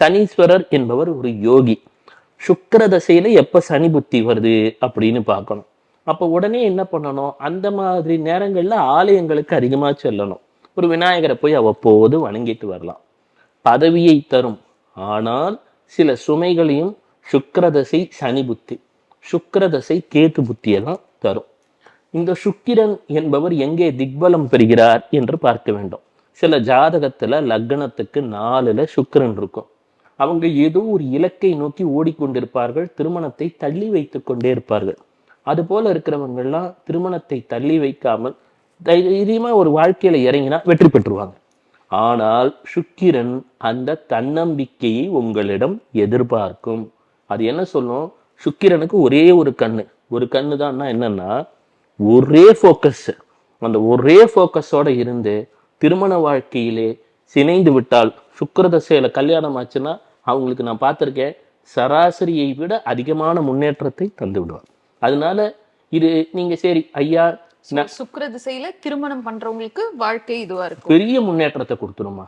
சனீஸ்வரர் என்பவர் ஒரு யோகி. சுக்கர தசையில எப்ப சனி புத்தி வருது அப்படின்னு பார்க்கணும். அப்ப உடனே என்ன பண்ணணும்? அந்த மாதிரி நேரங்கள்ல ஆலயங்களுக்கு அதிகமா செல்லணும். ஒரு விநாயகரை போய் அவ்வப்போது வணங்கிட்டு வரலாம். பதவியை தரும். ஆனால் சில சுமைகளையும் சுக்கரதசை சனி புத்தி சுக்கரதசை கேத்து புத்தியெல்லாம் தரும். இந்த சுக்கிரன் என்பவர் எங்கே திக்பலம் பெறுகிறார் என்று பார்க்க வேண்டும். சில ஜாதகத்துல லக்னத்துக்கு நாலுல சுக்கிரன் இருக்கும். அவங்க ஏதோ ஒரு இலக்கை நோக்கி ஓடிக்கொண்டிருப்பார்கள் திருமணத்தை தள்ளி வைத்து கொண்டே இருப்பார்கள் அதுபோல இருக்கிறவங்கள்லாம் இருக்கிறவங்கெல்லாம் திருமணத்தை தள்ளி வைக்காமல் தைரியமா ஒரு வாழ்க்கையில இறங்கினா வெற்றி பெற்றுருவாங்க. ஆனால் சுக்கிரன் அந்த தன்னம்பிக்கையை உங்களிடம் எதிர்பார்க்கும். அது என்ன சொல்லும்? சுக்கிரனுக்கு ஒரே ஒரு கண்ணு. ஒரு கண்ணு தான் என்னன்னா ஒரே ஃபோக்கஸ் அந்த ஒரே ஃபோக்கஸோட இருந்து திருமண வாழ்க்கையிலே சினைந்து விட்டால் சுக்கிரதசையில கல்யாணம் ஆச்சுன்னா அவங்களுக்கு நான் பார்த்திருக்கேன் சராசரியை விட அதிகமான முன்னேற்றத்தை தந்து விடுவார் அதனால இது நீங்க சரி ஐயா சுக்கிர திசையில திருமணம் பண்றவங்களுக்கு வாழ்க்கை இதுவா இருக்கும். பெரிய முன்னேற்றத்தை கொடுத்துருமா?